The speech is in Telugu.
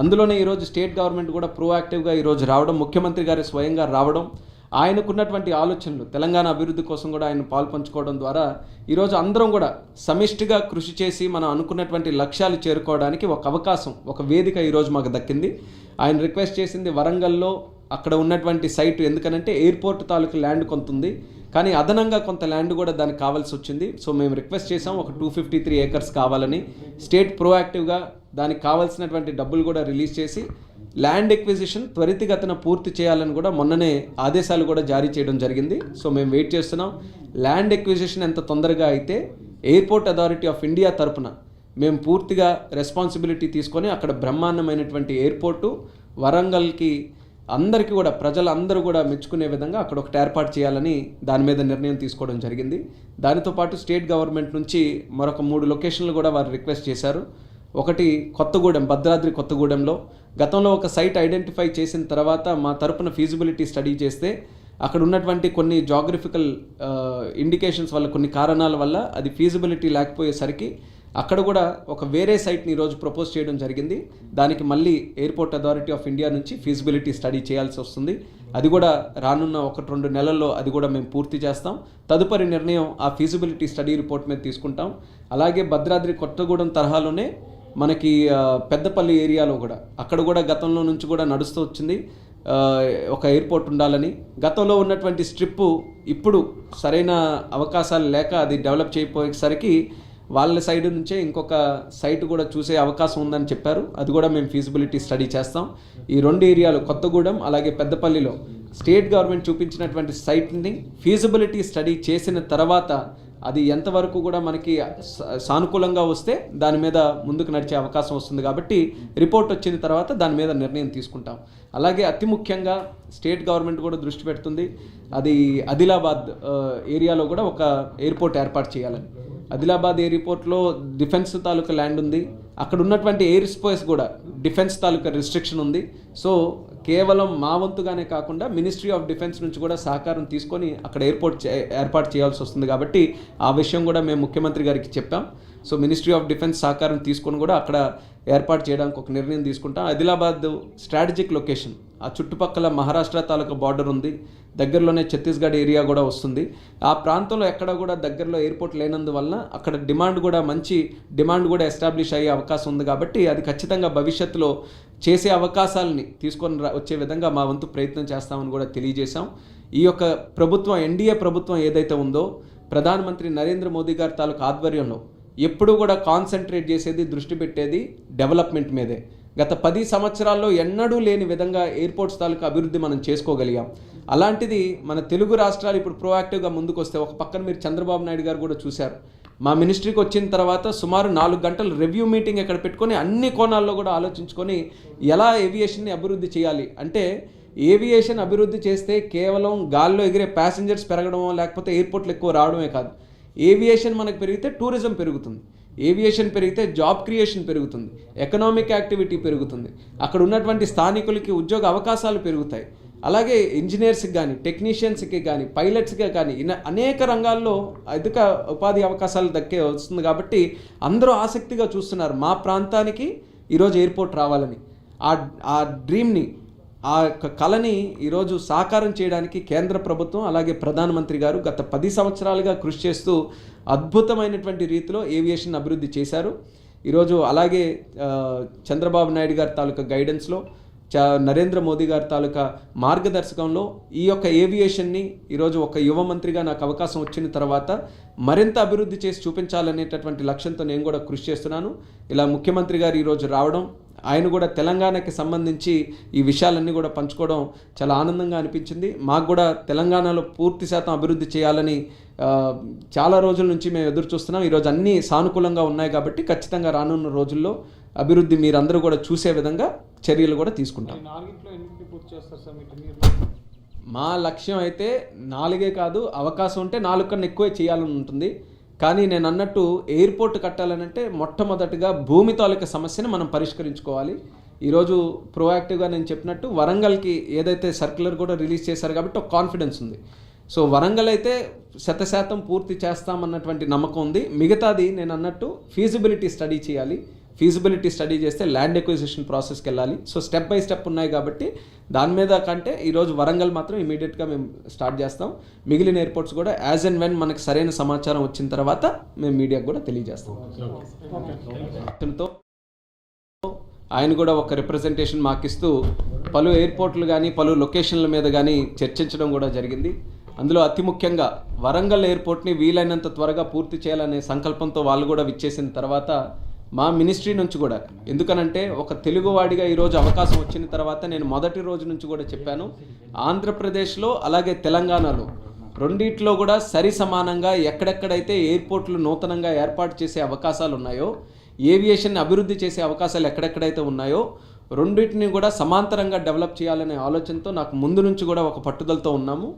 అందులోనే ఈరోజు స్టేట్ గవర్నమెంట్ కూడా ప్రోయాక్టివ్గా ఈరోజు రావడం ముఖ్యమంత్రి గారు స్వయంగా రావడం ఆయనకున్నటువంటి ఆలోచనలు తెలంగాణ అభివృద్ధి కోసం కూడా ఆయన పాల్పంచుకోవడం ద్వారా ఈరోజు అందరం కూడా సమిష్టిగా కృషి చేసి మనం అనుకున్నటువంటి లక్ష్యాలు చేరుకోవడానికి ఒక అవకాశం ఒక వేదిక ఈరోజు మాకు దక్కింది. ఆయన రిక్వెస్ట్ చేసింది వరంగల్లో అక్కడ ఉన్నటువంటి సైట్ ఎందుకనంటే ఎయిర్పోర్ట్ తాలూకు ల్యాండ్ కొంత ఉంది కానీ అదనంగా కొంత ల్యాండ్ కూడా దానికి కావాల్సి వచ్చింది. సో మేము రిక్వెస్ట్ చేసాం ఒక టూ ఫిఫ్టీ త్రీ ఏకర్స్ కావాలని. స్టేట్ ప్రోయాక్టివ్గా దానికి కావాల్సినటువంటి డబ్బులు కూడా రిలీజ్ చేసి ల్యాండ్ ఎక్విజిషన్ త్వరితగతిన పూర్తి చేయాలని కూడా మొన్ననే ఆదేశాలు కూడా జారీ చేయడం జరిగింది. సో మేము వెయిట్ చేస్తున్నాం. ల్యాండ్ ఎక్విజిషన్ ఎంత తొందరగా అయితే ఎయిర్పోర్ట్ అథారిటీ ఆఫ్ ఇండియా తరపున మేము పూర్తిగా రెస్పాన్సిబిలిటీ తీసుకొని అక్కడ బ్రహ్మాండమైనటువంటి ఎయిర్పోర్టు వరంగల్కి అందరికీ కూడా ప్రజలందరూ కూడా మెచ్చుకునే విధంగా అక్కడ ఒకటి ఏర్పాటు చేయాలని దాని మీద నిర్ణయం తీసుకోవడం జరిగింది. దానితో పాటు స్టేట్ గవర్నమెంట్ నుంచి మరొక మూడు లొకేషన్లు కూడా వారు రిక్వెస్ట్ చేశారు. ఒకటి కొత్తగూడెం భద్రాద్రి కొత్తగూడెంలో. గతంలో ఒక సైట్ ఐడెంటిఫై చేసిన తర్వాత మా తరపున ఫీజిబిలిటీ స్టడీ చేస్తే అక్కడ ఉన్నటువంటి కొన్ని జాగ్రఫికల్ ఇండికేషన్స్ వల్ల కొన్ని కారణాల వల్ల అది ఫీజిబిలిటీ లేకపోయేసరికి అక్కడ కూడా ఒక వేరే సైట్ని ఈరోజు ప్రపోజ్ చేయడం జరిగింది. దానికి మళ్ళీ ఎయిర్పోర్ట్ అథారిటీ ఆఫ్ ఇండియా నుంచి ఫీజిబిలిటీ స్టడీ చేయాల్సి వస్తుంది. అది కూడా రానున్న ఒకటి రెండు నెలల్లో అది కూడా మేము పూర్తి చేస్తాం. తదుపరి నిర్ణయం ఆ ఫీజిబిలిటీ స్టడీ రిపోర్ట్ మీద తీసుకుంటాం. అలాగే భద్రాద్రి కొత్తగూడెం తరహాలోనే మనకి పెద్దపల్లి ఏరియాలో కూడా అక్కడ కూడా గతంలో నుంచి కూడా నడుస్తూ వచ్చింది. ఒక ఎయిర్పోర్ట్ ఉండాలని. గతంలో ఉన్నటువంటి స్ట్రిప్ ఇప్పుడు సరైన అవకాశాలు లేక అది డెవలప్ చేయకపోయేసరికి వాళ్ళ సైడ్ నుంచే ఇంకొక సైట్ కూడా చూసే అవకాశం ఉందని చెప్పారు. అది కూడా మేము ఫీజిబిలిటీ స్టడీ చేస్తాం. ఈ రెండు ఏరియాలు కొత్తగూడెం అలాగే పెద్దపల్లిలో స్టేట్ గవర్నమెంట్ చూపించినటువంటి సైట్ని ఫీజిబిలిటీ స్టడీ చేసిన తర్వాత అది ఎంతవరకు కూడా మనకి సానుకూలంగా వస్తే దాని మీద ముందుకు నడిచే అవకాశం వస్తుంది కాబట్టి రిపోర్ట్ వచ్చిన తర్వాత దాని మీద నిర్ణయం తీసుకుంటాం. అలాగే అతి ముఖ్యంగా స్టేట్ గవర్నమెంట్ కూడా దృష్టి పెడుతుంది. అది ఆదిలాబాద్ ఏరియాలో కూడా ఒక ఎయిర్పోర్ట్ ఏర్పాటు చేయాలని. ఆదిలాబాద్ ఎయిర్పోర్ట్లో డిఫెన్స్ తాలూకా ల్యాండ్ ఉంది. అక్కడ ఉన్నటువంటి ఎయిర్ స్పేస్ కూడా డిఫెన్స్ తాలూకా రిస్ట్రిక్షన్ ఉంది. సో కేవలం మా వంతుగానే కాకుండా మినిస్ట్రీ ఆఫ్ డిఫెన్స్ నుంచి కూడా సహకారం తీసుకొని అక్కడ ఎయిర్పోర్ట్ ఏర్పాటు చేయాల్సి వస్తుంది కాబట్టి ఆ విషయం కూడా మేము ముఖ్యమంత్రి గారికి చెప్పాం. సో మినిస్ట్రీ ఆఫ్ డిఫెన్స్ సహకారం తీసుకొని కూడా అక్కడ ఏర్పాటు చేయడానికి ఒక నిర్ణయం తీసుకుంటాం. ఆదిలాబాద్ స్ట్రాటజిక్ లొకేషన్ ఆ చుట్టుపక్కల మహారాష్ట్ర తాలూకా బార్డర్ ఉంది. దగ్గరలోనే ఛత్తీస్గఢ్ ఏరియా కూడా వస్తుంది. ఆ ప్రాంతంలో ఎక్కడ కూడా దగ్గరలో ఎయిర్పోర్ట్ లేనందువల్ల అక్కడ డిమాండ్ కూడా మంచి డిమాండ్ కూడా ఎస్టాబ్లిష్ అయ్యే అవకాశం ఉంది కాబట్టి అది ఖచ్చితంగా భవిష్యత్తులో చేసే అవకాశాలని తీసుకొని రా- వచ్చే విధంగా మా వంతు ప్రయత్నం చేస్తామని కూడా తెలియజేశాం. ఈ యొక్క ప్రభుత్వం ఎన్డీఏ ప్రభుత్వం ఏదైతే ఉందో ప్రధానమంత్రి నరేంద్ర మోదీ గారి తాలూకా ఆధ్వర్యంలో ఎప్పుడూ కూడా కాన్సన్ట్రేట్ చేసేది దృష్టి పెట్టేది డెవలప్మెంట్ మీదే. గత పది సంవత్సరాల్లో ఎన్నడూ లేని విధంగా ఎయిర్పోర్ట్స్ తాలూకా అభివృద్ధి మనం చేసుకోగలిగాం. అలాంటిది మన తెలుగు రాష్ట్రాలు ఇప్పుడు ప్రోయాక్టివ్గా ముందుకు వస్తే ఒక పక్కన మీరు చంద్రబాబు నాయుడు గారు కూడా చూశారు. మా మినిస్ట్రీకి వచ్చిన తర్వాత సుమారు నాలుగు గంటలు రివ్యూ మీటింగ్ ఇక్కడ పెట్టుకొని అన్ని కోణాల్లో కూడా ఆలోచించుకొని ఎలా ఏవియేషన్ని అభివృద్ధి చేయాలి? అంటే ఏవియేషన్ అభివృద్ధి చేస్తే కేవలం గాల్లో ఎగిరే ప్యాసింజర్స్ పెరగడమో లేకపోతే ఎయిర్పోర్ట్లు ఎక్కువ రావడమే కాదు. ఏవియేషన్ మనకు పెరిగితే టూరిజం పెరుగుతుంది. ఏవియేషన్ పెరిగితే జాబ్ క్రియేషన్ పెరుగుతుంది. ఎకనామిక్ యాక్టివిటీ పెరుగుతుంది. అక్కడ ఉన్నటువంటి స్థానికులకి ఉద్యోగ అవకాశాలు పెరుగుతాయి. అలాగే ఇంజనీర్స్కి కానీ టెక్నీషియన్స్కి కానీ పైలట్స్కి కానీ అనేక రంగాల్లో అధిక ఉపాధి అవకాశాలు దక్కే వస్తుంది కాబట్టి అందరూ ఆసక్తిగా చూస్తున్నారు మా ప్రాంతానికి ఈరోజు ఎయిర్పోర్ట్ రావాలని. ఆ ఆ డ్రీమ్ని ఆ యొక్క కళని ఈరోజు సాకారం చేయడానికి కేంద్ర ప్రభుత్వం అలాగే ప్రధానమంత్రి గారు గత పది సంవత్సరాలుగా కృషి చేస్తూ అద్భుతమైనటువంటి రీతిలో ఏవియేషన్ అభివృద్ధి చేశారు. ఈరోజు అలాగే చంద్రబాబు నాయుడు గారి తాలూకా గైడెన్స్లో నరేంద్ర మోదీ గారి తాలూకా మార్గదర్శకంలో ఈ యొక్క ఏవియేషన్ని ఈరోజు ఒక యువ మంత్రిగా నాకు అవకాశం వచ్చిన తర్వాత మరింత అభివృద్ధి చేసి చూపించాలనేటటువంటి లక్ష్యంతో నేను కూడా కృషి చేస్తున్నాను. ఇలా ముఖ్యమంత్రి గారు ఈరోజు రావడం ఆయన కూడా తెలంగాణకి సంబంధించి ఈ విషయాలన్నీ కూడా పంచుకోవడం చాలా ఆనందంగా అనిపించింది. మాకు కూడా తెలంగాణలో పూర్తి శాతం అభివృద్ధి చేయాలని చాలా రోజుల నుంచి మేము ఎదురు చూస్తున్నాం. ఈరోజు అన్నీ సానుకూలంగా ఉన్నాయి కాబట్టి ఖచ్చితంగా రానున్న రోజుల్లో అభివృద్ధి మీరందరూ కూడా చూసే విధంగా చర్యలు కూడా తీసుకుంటాం. మా లక్ష్యం అయితే నాలుగే కాదు అవకాశం ఉంటే నాలుగు కన్నా ఎక్కువే చేయాలని ఉంటుంది. కానీ నేను అన్నట్టు ఎయిర్పోర్ట్ కట్టాలనంటే మొట్టమొదటిగా భూమి తాలూకా సమస్యను మనం పరిష్కరించుకోవాలి. ఈరోజు ప్రోయాక్టివ్గా నేను చెప్పినట్టు వరంగల్కి ఏదైతే సర్క్యులర్ కూడా రిలీజ్ చేశారు కాబట్టి ఒక కాన్ఫిడెన్స్ ఉంది. సో వరంగల్ అయితే శతశాతం పూర్తి చేస్తామన్నటువంటి నమ్మకం ఉంది. మిగతాది నేను అన్నట్టు ఫీజిబిలిటీ స్టడీ చేయాలి. ఫీజిబిలిటీ స్టడీ చేస్తే ల్యాండ్ ఎక్విజిషన్ ప్రాసెస్కి వెళ్ళాలి సో స్టెప్ బై స్టెప్ ఉన్నాయి కాబట్టి దాని మీద కంటే ఈరోజు వరంగల్ మాత్రం ఇమీడియట్గా మేము స్టార్ట్ చేస్తాం. మిగిలిన ఎయిర్పోర్ట్స్ కూడా యాజ్ అండ్ వెన్ మనకి సరైన సమాచారం వచ్చిన తర్వాత మేము మీడియాకు కూడా తెలియజేస్తాం. ఆయన కూడా ఒక రిప్రజెంటేషన్ మాకిస్తూ పలు ఎయిర్పోర్ట్లు కానీ పలు లొకేషన్ల మీద కానీ చర్చించడం కూడా జరిగింది. అందులో అతి ముఖ్యంగా వరంగల్ ఎయిర్పోర్ట్ని వీలైనంత త్వరగా పూర్తి చేయాలనే సంకల్పంతో వాళ్ళు కూడా విచ్చేసిన తర్వాత మా మినిస్ట్రీ నుంచి కూడా. ఎందుకనంటే ఒక తెలుగువాడిగా ఈరోజు అవకాశం వచ్చిన తర్వాత నేను మొదటి రోజు నుంచి కూడా చెప్పాను. ఆంధ్రప్రదేశ్లో అలాగే తెలంగాణలో రెండిట్లో కూడా సరి సమానంగా ఎక్కడెక్కడైతే ఎయిర్పోర్ట్లు నూతనంగా ఏర్పాటు చేసే అవకాశాలు ఉన్నాయో ఏవియేషన్ అభివృద్ధి చేసే అవకాశాలు ఎక్కడెక్కడైతే ఉన్నాయో రెండింటిని కూడా సమాంతరంగా డెవలప్ చేయాలనే ఆలోచనతో నాకు ముందు నుంచి కూడా ఒక పట్టుదలతో ఉన్నాము.